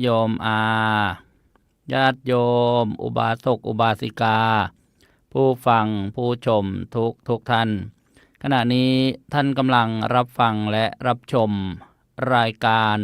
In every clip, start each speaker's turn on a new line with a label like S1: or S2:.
S1: โยมอา ญาติโยม อุบาสก อุบาสิกา ผู้ฟังผู้ชมทุกทุกท่าน ขณะนี้ท่านกำลังรับฟังและรับชม รายการ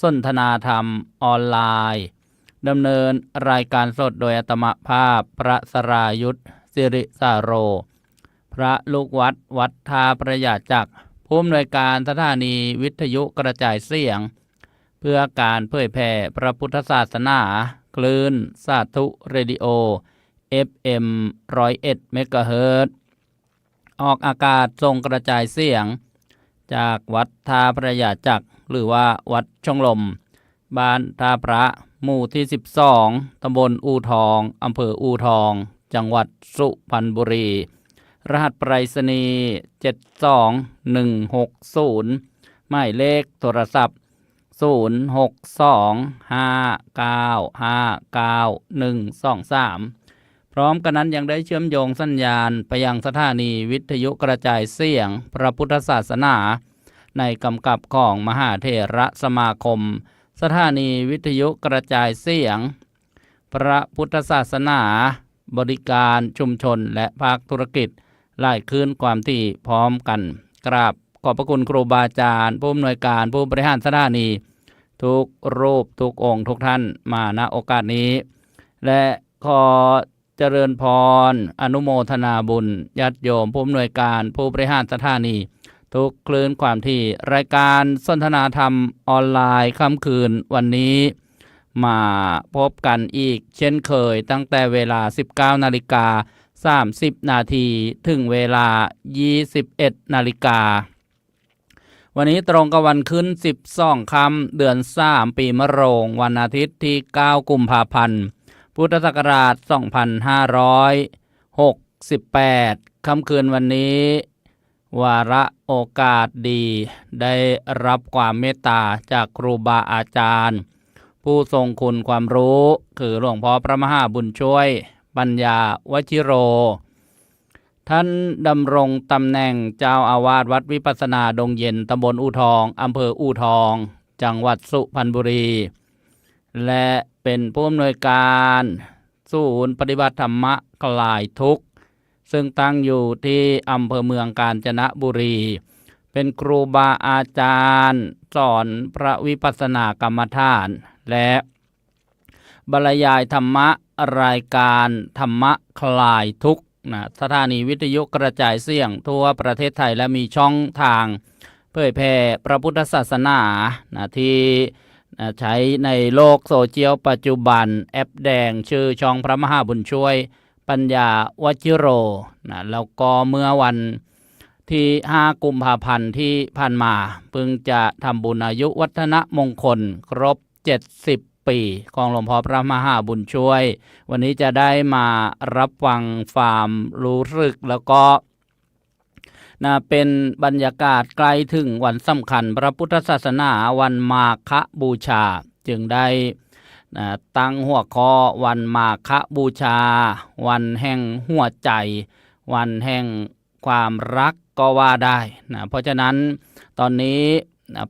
S1: สนทนาธรรมออนไลน์ดำเนินรายการสดโดยอัตมภาพพระสรายุทธสิริสาโร พระลูกวัดวัดทาประหยาจักผู้อำนวยการสถานีวิทยุกระจายเสียง เพื่อการเผยแผ่พระพุทธศาสนา คลื่น สาธุเรดิโอ FM 101เมกะเฮิรตออกอากาศทรงกระจายเสียง จากวัดทาพระยาจักรหรือว่าวัดช่องลม บ้านทาพระหมู่ที่ 12 ตำบลอูทองอำเภออูทอง จังหวัดสุพรรณบุรี รหัสไปรษณีย์72160 หมายเลขโทรศัพท์ 0625959123พร้อมกันนั้นยังได้เชื่อมโยงสัญญาณไปยังสถานีวิทยุกระจายเสียงพระพุทธศาสนา ในกำกับของมหาเถระสมาคม สถานีวิทยุกระจายเสียง พระพุทธศาสนา บริการชุมชนและภาคธุรกิจไล่คืนความที่พร้อมกัน กราบขอบพระคุณครูบาอาจารย์ผู้อำนวยการผู้บริหารสถานี ทุกรูปทุกองค์ทุกท่านมาณโอกาสนี้ และขอเจริญพร อนุโมทนาบุญญาติโยมผู้อำนวยการผู้บริหารสถานี ทุกคลื่นความที่รายการสนทนาธรรมออนไลน์ค่ำคืนวันนี้ มาพบกันอีกเช่นเคยตั้งแต่เวลา 19 นาฬิกา 30 นาทีถึงเวลา 21 นาฬิกา วันนี้ตรงกับวันขึ้น 12 ค่ำเดือน 3 ปีมะโรง วันอาทิตย์ที่ 9 กุมภาพันธ์ พุทธศักราช 2568 ค่ำคืนวันนี้ วาระโอกาสดี ได้รับความเมตตาจากครูบาอาจารย์ ผู้ทรงคุณความรู้ คือหลวงพ่อพระมหาบุญช่วย ปัญญาวชิโร ท่านดำรงตำแหน่งเจ้าอาวาสวัดวิปัสนาดงเย็นตำบลอู่ทองอำเภออู่ทอง จังหวัดสุพรรณบุรี และเป็นผู้อำนวยการศูนย์ปฏิบัติธรรมะคลายทุกข์ ซึ่งตั้งอยู่ที่อำเภอเมืองกาญจนบุรี เป็นครูบาอาจารย์ สอนพระวิปัสสนากรรมฐาน และบรรยายธรรมะรายการธรรมะคลายทุกข์ นะสถานีวิทยุกระจายเสียงทั่วประเทศไทยและมีช่องทาง เผยแผ่พระพุทธศาสนานะที่ใช้ในโลกโซเชียลปัจจุบันแอปแดงชื่อช่องพระมหาบุญช่วย ปัญญาวชิโรนะแล้วก็เมื่อวันที่ 5 กุมภาพันธ์ที่ผ่านมา เพิ่งจะทำบุญอายุวัฒนมงคล ครบ 70 ปีของหลวงพ่อพระมหาบุญช่วย วันนี้จะได้มารับฟังความรู้สึกแล้วก็นะเป็นบรรยากาศใกล้ถึงวันสำคัญ พระพุทธศาสนาวันมาฆบูชา จึงได้นะตั้งหัวข้อวันมาฆบูชา วันแห่งหัวใจ วันแห่งความรักก็ว่าได้นะเพราะฉะนั้นตอนนี้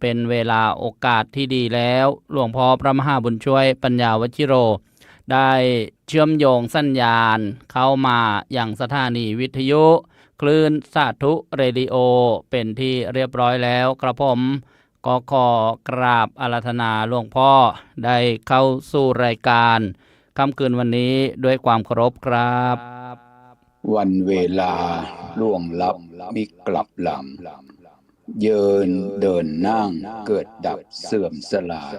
S1: เป็นเวลาโอกาสที่ดีแล้ว หลวงพ่อพระมหาบุญช่วยปัญญาวชิโร ได้เชื่อมโยงสัญญาณเข้ามาอย่างสถานีวิทยุ คลื่นสาธุเรดิโอ เป็นที่เรียบร้อยแล้วกระผมก็ขอกราบอาราธนาหลวงพ่อได้เข้าสู่รายการค่ำคืนวันนี้ด้วยความเคารพครับ
S2: วันเวลาล่วงลับมิกลับหลัง เยินเดินนั่งเกิดดับเสื่อมสลาย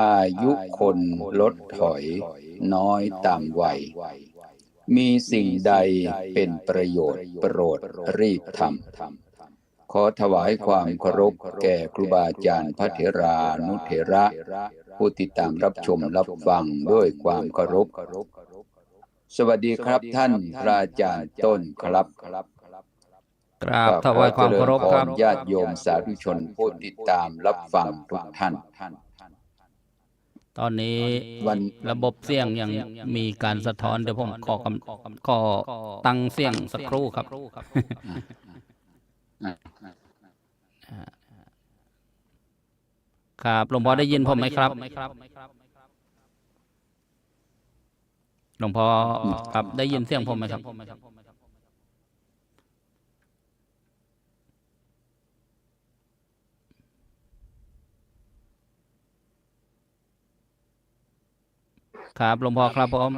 S2: อายุคนลดถอยน้อยตามวัย มีสิ่งใดเป็นประโยชน์โปรดรีบทำขอถวายความเคารพแก่ครูบาอาจารย์พระเถรานุเถระ ผู้ติดตามรับชมรับฟังด้วยความเคารพ สวัสดีครับท่านพระอาจารย์ต้นครับ
S1: กราบถวายความเคารพครับ
S2: ขอญาติโยมสาธุชนผู้ติดตามรับฟังทุกท่าน
S1: ตอนนี้
S2: วัน
S1: ระบบเสียงยังมีการสะท้อนเดี๋ยวผมขอกำขอตั้งเสียงสักครู่ครับคครับหลวงพ่อได้ยินผมไหมครับ หลวงพ่อครับได้ยินเสียงผมไหมครับ ครับหลวงพ่อครับผม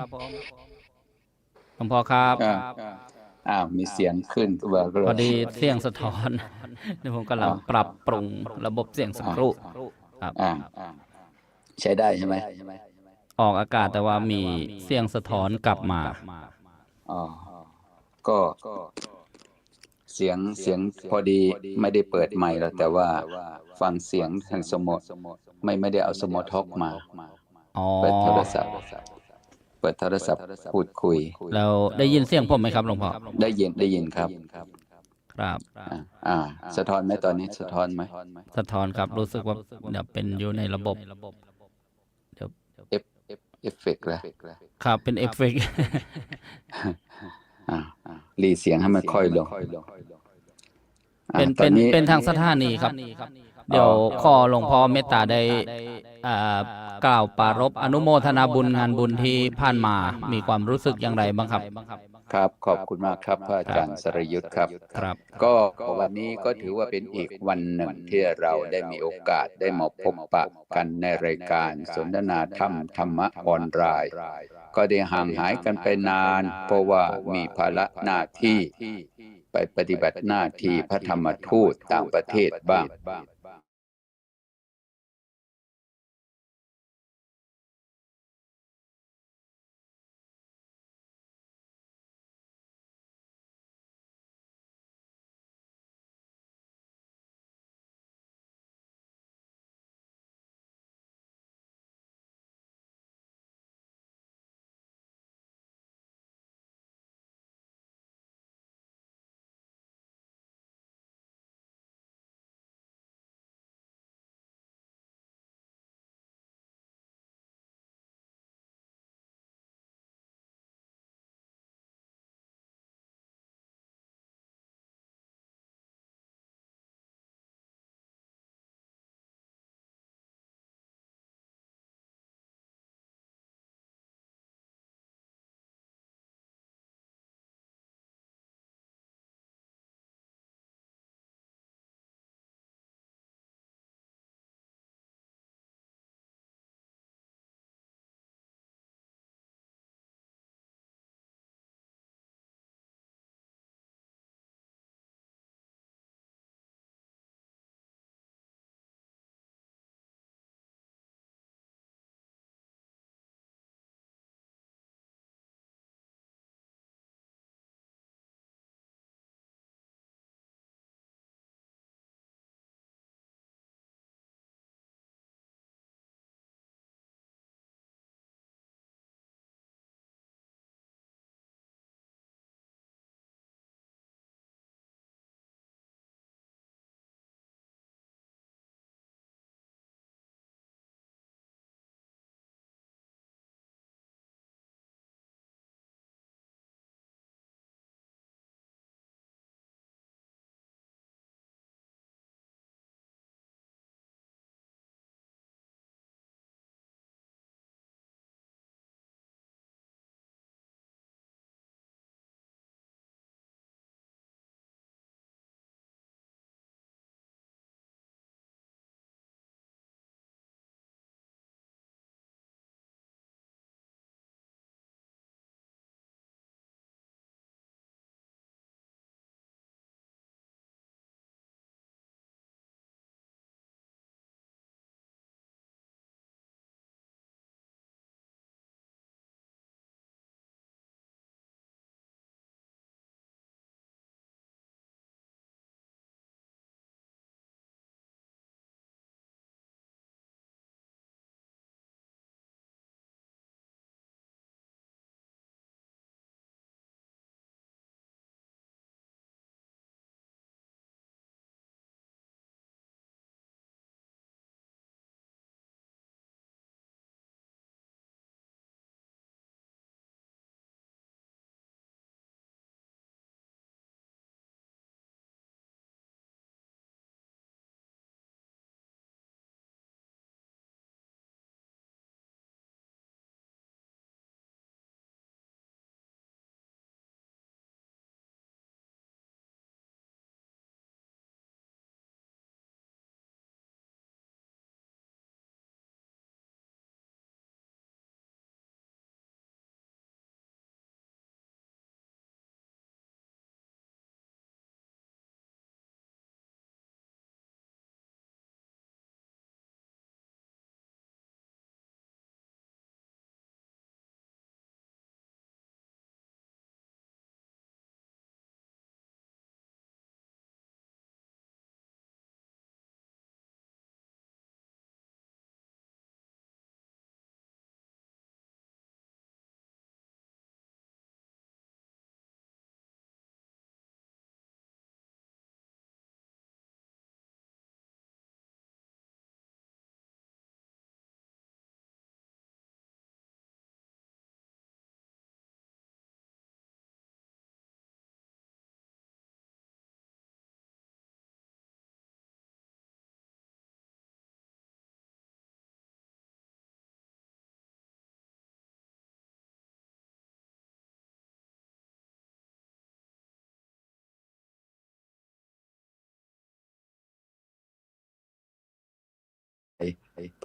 S1: หลวงพ่อครับ
S2: อ่าอ้าวมีเสียงขึ้นตัวก็เลย
S1: พอดีเสียงสะท้อนเดี๋ยวผมกำลังปรับปรุงระบบเสียงสักครู่ครับ
S2: อ่าใช้ได้ใช่ไหม
S1: ออกอากาศแต่ว่ามีเสียงสะท้อนกลับมา
S2: อ๋อก็เสียงเสียงพอดีไม่ได้เปิดไมค์แล้วแต่ว่าฟังเสียงทางสมดไม่ไม่ได้เอาสมดท็อกมา
S1: อ๋อ
S2: เปิดโทรศัพท์ เปิดโทรศัพท์พูดคุย
S1: แล้วได้ยินเสียงผมไหมครับหลวงพ่อ
S2: ได้ยินได้ยินครับ
S1: ครับ
S2: อ่าอ่า สะท้อนไหมตอนนี้สะท้อนไหม
S1: สะท้อนครับรู้สึกว่าเดี๋ยวเป็นอยู่ในระบบเดี๋ยว
S2: เอฟเอฟเอฟเฟกต์แล้ว
S1: ครับเป็นเอฟเฟกต์
S2: อ่ารีเสียงให้มันค่อยลงอ่า
S1: เป็น
S2: ตอ
S1: เป็นเป็นทางสถานีครับ เดี๋ยวขอหลวงพ่อเมตตาได้อ่ากล่าวปรารภอนุโมทนาบุญงานบุญที่ผ่านมา มีความรู้สึกอย่างไรบ้างครับ
S2: ครับ ขอบคุณมากครับพระอาจารย์สรยุทธ์ครับ
S1: ครับ
S2: ก็วันนี้ก็ถือว่าเป็นอีกวันหนึ่งที่เราได้มีโอกาสได้มาพบปะกันในรายการสนทนาธรรมธรรมะออนไลน์ก็ได้ห่างหายกันไปนาน เพราะว่ามีภาระหน้าที่ไปปฏิบัติหน้าที่พระธรรมทูตต่างประเทศบ้าง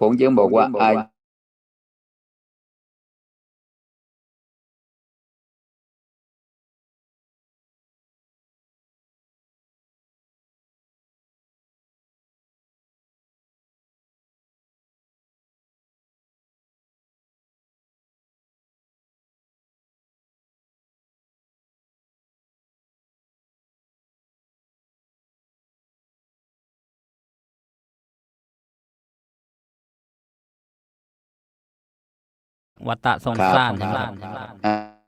S2: ผมจึงบ ว่าอา
S1: วัตตะสงสารใช่ไหม
S2: อ่า
S1: ครับ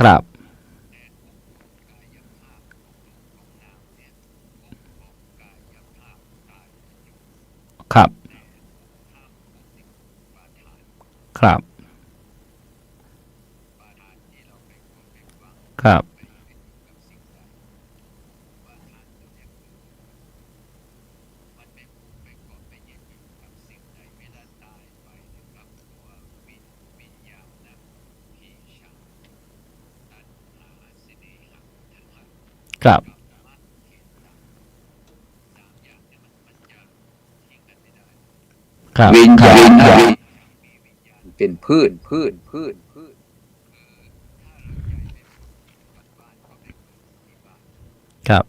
S1: ครับ ครับครับ ครับ ครับ
S2: วิญญาณ
S1: ครับ
S2: เป็นพืชพืชพืชพืช
S1: ครับ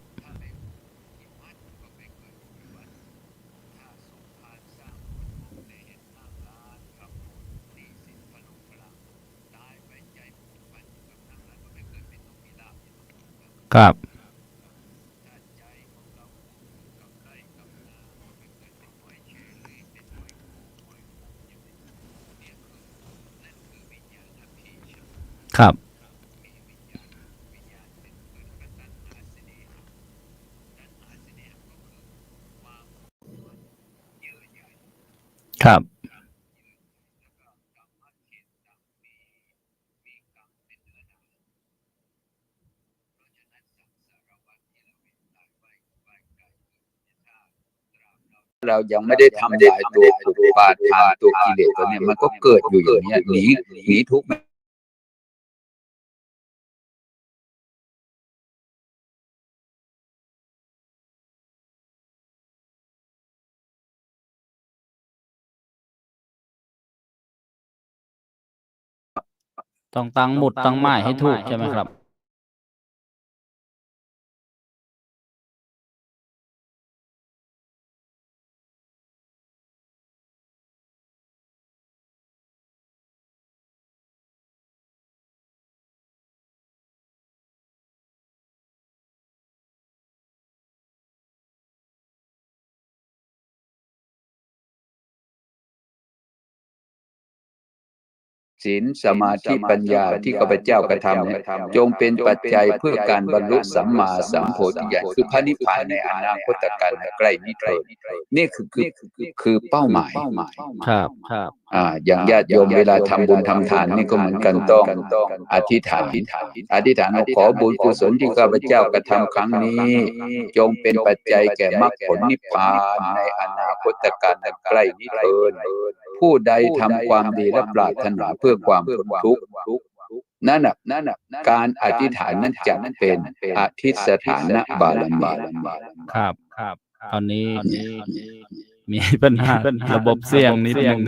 S1: ครับ ครับ ครับ
S2: เรายังไม่ได้ทำลายตัวอุปาทานตัวกิเลสตัวเนี้ยมันก็เกิดอยู่อย่างเนี้ยหนีหนีทุกข์ไม่
S1: ต้องตั้งหมุดตั้งหมายให้ถูกใช่ไหมครับ
S2: ศีลสมาธิปัญญาที่ข้าพเจ้ากระทำเนี่ยจงเป็นปัจจัยเพื่อการบรรลุสัมมาสัมโพธิญาณคือพระนิพพานในอนาคตการอันใกล้นี้เถิดนี่คือคือคือคือเป้าหมาย
S1: ครับครับ
S2: อ่าอย่างญาติโยมเวลาทำบุญทำทานนี่ก็เหมือนกันต้องอธิษฐานอธิษฐานว่าขอบุญกุศลที่ข้าพเจ้ากระทำครั้งนี้ จงเป็นปัจจัยแก่มรรคผลนิพพานในอนาคตการอันใกล้นี้เถิดผู้ใดทำความดีและปรารถนาเพื่อความพ้นทุกข์นั่นน่ะนั่นน่ะการอธิษฐานนั้นจะเป็นอธิสถานะบารมี
S1: ครับครับตอนนี้มีปัญหาระบบเสียงนิดนึง